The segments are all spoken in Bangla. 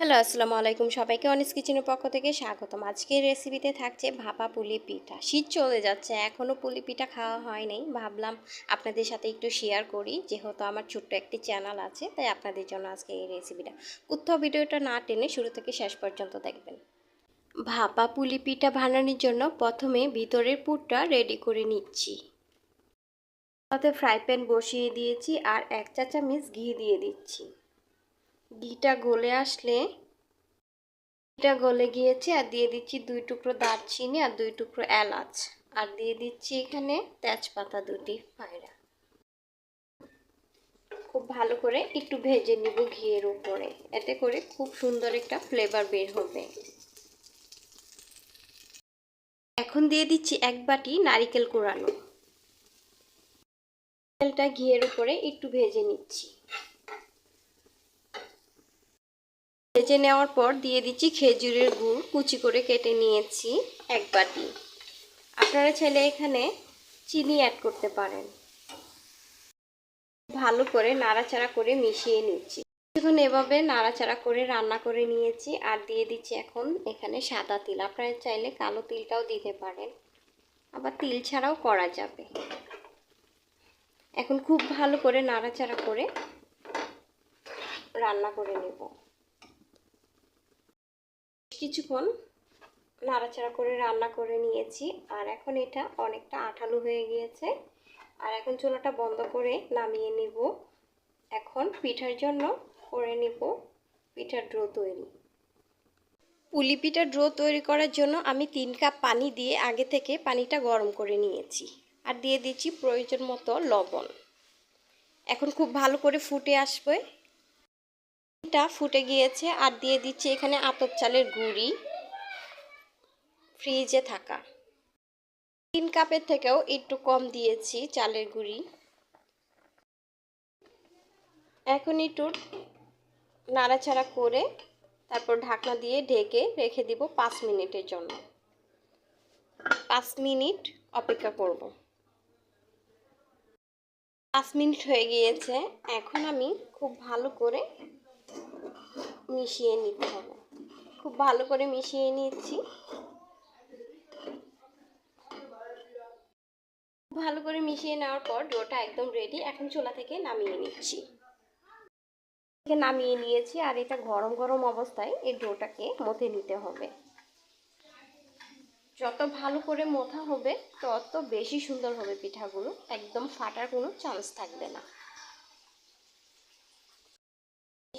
হ্যালো, আসসালামু আলাইকুম। সবাইকে অনিস কিচেনের পক্ষ থেকে স্বাগতম। আজকের রেসিপিতে থাকছে ভাপা পুলি পিঠা। শীত চলে যাচ্ছে এখনও পুলি পিঠা খাওয়া হয়নি ভাবলাম আপনাদের সাথে একটু শেয়ার করি, যেহেতু আমার ছোট্ট একটি চ্যানেল আছে, তাই আপনাদের জন্য আজকে এই রেসিপিটা কোথাও ভিডিওটা না টেনে শুরু থেকে শেষ পর্যন্ত দেখবেন। ভাপা পুলি পিঠা বানানোর জন্য প্রথমে ভিতরের পুরটা রেডি করে নিচ্ছি। তাতে ফ্রাই প্যান বসিয়ে দিয়েছি আর এক চা চামচ ঘি দিয়ে দিচ্ছি। ঘিটা গলে আসলে, ঘিটা গলে গিয়েছে আর দিয়ে দিচ্ছি দুই টুকরো দারচিনি আর দুই টুকরো এলাচ। আর দিয়ে দিচ্ছি এখানে তেজপাতা দুটি পায়রা। খুব ভালো করে একটু ভেজে নিব ঘিয়ের উপরে। এতে করে খুব সুন্দর একটা ফ্লেভার বের হবে। এখন দিয়ে দিচ্ছি এক বাটি নারিকেল কোরানো। নারিকেলটা ঘিয়ের উপরে একটু ভেজে নিচ্ছি। ভেজে নেওয়ার পর দিয়ে দিচ্ছি খেজুরের গুড়। কুচি করে কেটে নিয়েছি এক বাটি। আপনারা চাইলে এখানে চিনি অ্যাড করতে পারেন। ভালো করে নাড়াচাড়া করে মিশিয়ে নিচ্ছি। এখন এভাবে নাড়াচাড়া করে রান্না করে নিয়েছি আর দিয়ে দিচ্ছি এখন এখানে সাদা তিল। আপনারা চাইলে কালো তিলটাও দিতে পারেন। আবার তিল ছাড়াও করা যাবে। এখন খুব ভালো করে নাড়াচাড়া করে রান্না করে নেব। কিছুক্ষণ নাড়াচাড়া করে রান্না করে নিয়েছি। আর এখন এটা অনেকটা আঠালো হয়ে গিয়েছে। আর এখন চুলাটা বন্ধ করে নামিয়ে নিব। এখন পিঠার জন্য করে নিব পিঠার ড্রো তৈরি। পুলি পিঠার ড্রো তৈরি করার জন্য আমি তিন কাপ পানি দিয়ে আগে থেকে পানিটা গরম করে নিয়েছি। আর দিয়ে দিচ্ছি প্রয়োজন মতো লবণ। এখন খুব ভালো করে ফুটে আসবে। টা ফুটে গিয়েছে আর দিয়ে দিচ্ছি এখানে আতপ চালের গুঁড়ি ফ্রিজে থাকা। তিন কাপের থেকেও একটু কম দিয়েছি চালের গুঁড়ি। এখন একটু নাড়াচাড়া করে তারপর ঢাকনা দিয়ে ঢেকে রেখে দিব পাঁচ মিনিটের জন্য। পাঁচ মিনিট অপেক্ষা করব। পাঁচ মিনিট হয়ে গিয়েছে। এখন আমি খুব ভালো করে মিশিয়ে নিতে হবে। খুব ভালো করে মিশিয়ে নিচ্ছি। ভালো করে মিশিয়ে নেওয়ার পর ডোটা একদম রেডি এখন চুলা থেকে নামিয়ে নিচ্ছি। থেকে নামিয়ে নিয়েছি আর এটা গরম গরম অবস্থায় এই ডোটাকে মথে নিতে হবে। যত ভালো করে মোথা হবে, তত বেশি সুন্দর হবে পিঠাগুলো। একদম ফাটার কোনো চান্স থাকবে না।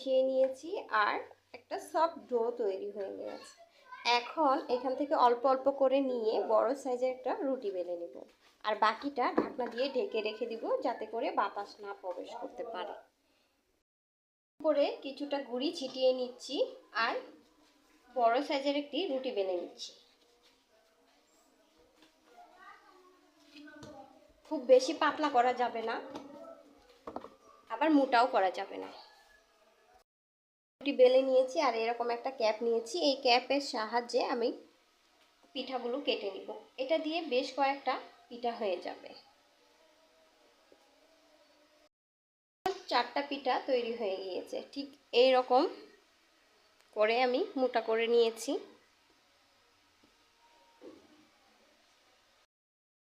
মিশিয়ে নিয়েছি আর একটা সফট ডো তৈরি হয়ে গেছে। এখন এখান থেকে অল্প অল্প করে নিয়ে বড় সাইজের একটা রুটি বেলে নেব। আর বাকিটা ঢাকনা দিয়ে ঢেকে রেখে দিব যাতে করে বাতাস না প্রবেশ করতে পারে। করে কিছুটা গুড়ি ছিটিয়ে নিচ্ছি আর বড় সাইজের একটি রুটি বেলে নিচ্ছি। খুব বেশি পাতলা করা যাবে না, আবার মোটাও করা যাবে না। রুটি বেলে নিয়েছি আর এরকম একটা ক্যাপ নিয়েছি। এই ক্যাপের সাহায্যে আমি পিঠাগুলো কেটে নিব। এটা দিয়ে বেশ কয়েকটা পিঠা হয়ে যাবে। চারটা পিঠা তৈরি হয়ে গিয়েছে। ঠিক এই রকম করে আমি মোটা করে নিয়েছি।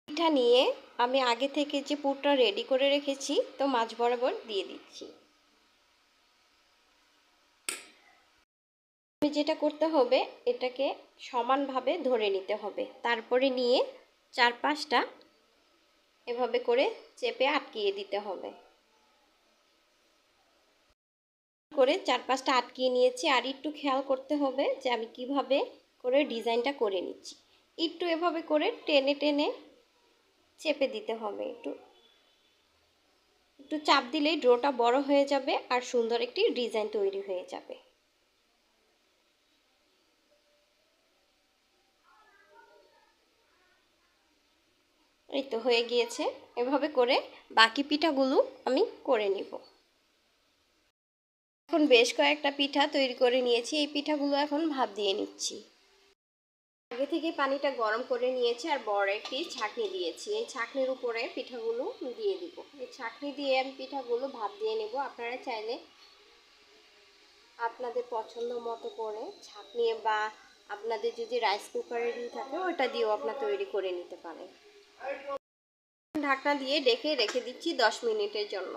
পিঠা নিয়ে আমি আগে থেকে যে পুরটা রেডি করে রেখেছি, তো মাছ বরাবর দিয়ে দিচ্ছি। যেটা করতে হবে, এটাকে সমানভাবে ধরে নিতে হবে। তারপরে নিয়ে চার পাঁচটা এভাবে করে চেপে আটকিয়ে দিতে হবে। করে চার পাঁচটা আটকিয়ে নিয়েছি। আর একটু খেয়াল করতে হবে যে আমি কীভাবে করে ডিজাইনটা করে নিচ্ছি। একটু এভাবে করে টেনে টেনে চেপে দিতে হবে একটু। একটু চাপ দিলেই ড্রোটা বড় হয়ে যাবে আর সুন্দর একটি ডিজাইন তৈরি হয়ে যাবে। এই তো হয়ে গিয়েছে। এভাবে করে বাকি পিঠাগুলো আমি করে নিব। এখন বেশ কয়েকটা পিঠা তৈরি করে নিয়েছি। এই পিঠাগুলো এখন ভাত দিয়ে নিচ্ছি। আগে থেকে পানিটা গরম করে নিয়েছি আর বড় একটি ছাঁকনি দিয়েছি। এই ছাঁকনির উপরে পিঠাগুলো দিয়ে দিব। এই ছাঁকনি দিয়ে আমি পিঠাগুলো ভাত দিয়ে নেব। আপনারা চাইলে আপনাদের পছন্দ মতো করে ছাঁকনি বা আপনাদের যদি রাইস কুকারের থাকে, ওটা দিয়েও আপনার তৈরি করে নিতে পারেন। ঢাকনা দিয়ে ডেকে রেখে দিচ্ছি দশ মিনিটের জন্য।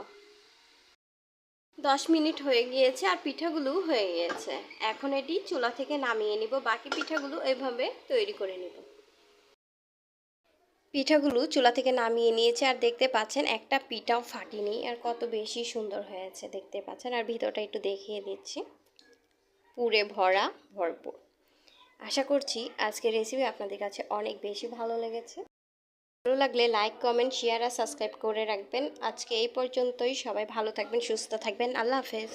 দশ মিনিট হয়ে গিয়েছে আর পিঠাগুলো হয়ে গিয়েছে। এখন এটি চুলা থেকে নামিয়ে নিব। বাকি পিঠাগুলো এভাবে তৈরি করে নেব। পিঠাগুলো চুলা থেকে নামিয়ে নিয়েছে আর দেখতে পাচ্ছেন একটা পিঠাও ফাটিনি আর কত বেশি সুন্দর হয়েছে দেখতে পাচ্ছেন। আর ভিতরটা একটু দেখিয়ে দিচ্ছি। পুরে ভরা, ভরপুর। আশা করছি আজকের রেসিপি আপনাদের কাছে অনেক বেশি ভালো লেগেছে। ভালো লাগলে লাইক কমেন্ট শেয়ার আর সাবস্ক্রাইব করে রাখবেন। আজকে এই পর্যন্তই। সবাই ভালো থাকবেন, সুস্থ থাকবেন। আল্লাহ হাফেজ।